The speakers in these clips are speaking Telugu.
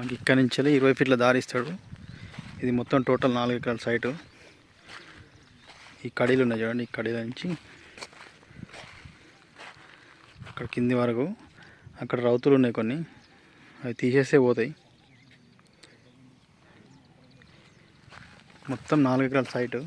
మనకి ఇక్కడ నుంచి వెళ్ళి ఇరవై ఫీట్ల దారి ఇస్తాడు. ఇది మొత్తం టోటల్ నాలుగు ఎకరాల సైటు. ఈ కడీలు ఉన్నాయి చూడండి ఈ కడీల నుంచి అక్కడ కింది వరకు. అక్కడ రౌతులు ఉన్నాయి కొన్ని. అవి తీసేస్తే పోతాయి. మొత్తం నాలుగు ఎకరాల సైటు.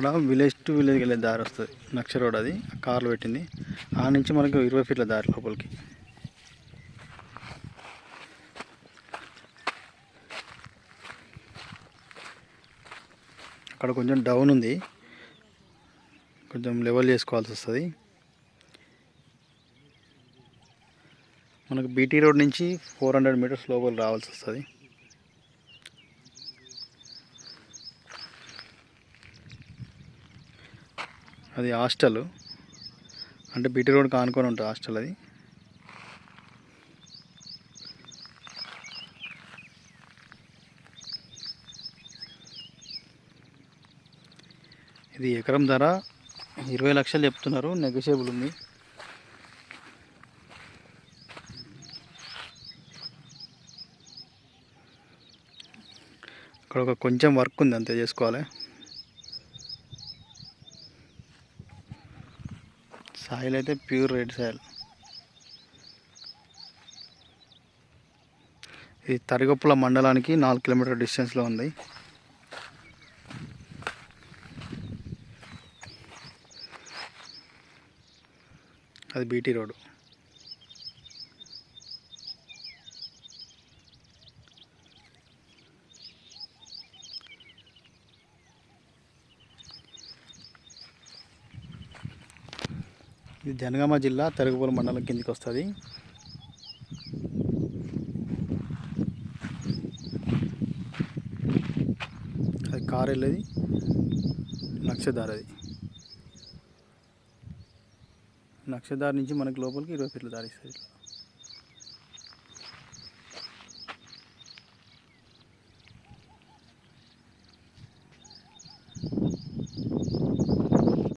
అక్కడ విలేజ్ టు విలేజ్ వెళ్ళే దారి వస్తుంది. నక్ష రోడ్ అది. కార్లు పెట్టింది. ఆ నుంచి మనకు ఇరవై ఫీట్ల దారి లోపలికి. అక్కడ కొంచెం డౌన్ ఉంది. కొంచెం లెవెల్ చేసుకోవాల్సి వస్తుంది. మనకు బీటీ రోడ్ నుంచి ఫోర్ హండ్రెడ్ మీటర్స్ లోపల రావాల్సి వస్తుంది. అది హాస్టల్. అంటే బీటీ రోడ్ ఆనుకొని ఉంటుంది హాస్టల్ అది. ఇది ఎకరం ధర ఇరవై లక్షలు చెప్తున్నారు నెగోషియబుల్ ఉంది. ఇక్కడ ఒక కొంచెం వర్క్ ఉంది అంతే చేసుకోవాలి. సాయిల్ అయితే ప్యూర్ రెడ్ సాయిల్. ఇది తరిగొప్పుల మండలానికి నాలుగు కిలోమీటర్ డిస్టెన్స్లో ఉంది. అది బీటీ రోడ్. ఇది జనగామ జిల్లా తెరగపూల మండలం కిందికి వస్తుంది. అది కారు వెళ్ళేది నక్షదార్ అది. నక్షదార్ నుంచి మనకి లోపలికి ఇరవై ఫీట్ల దారిస్తుంది ఇట్లా.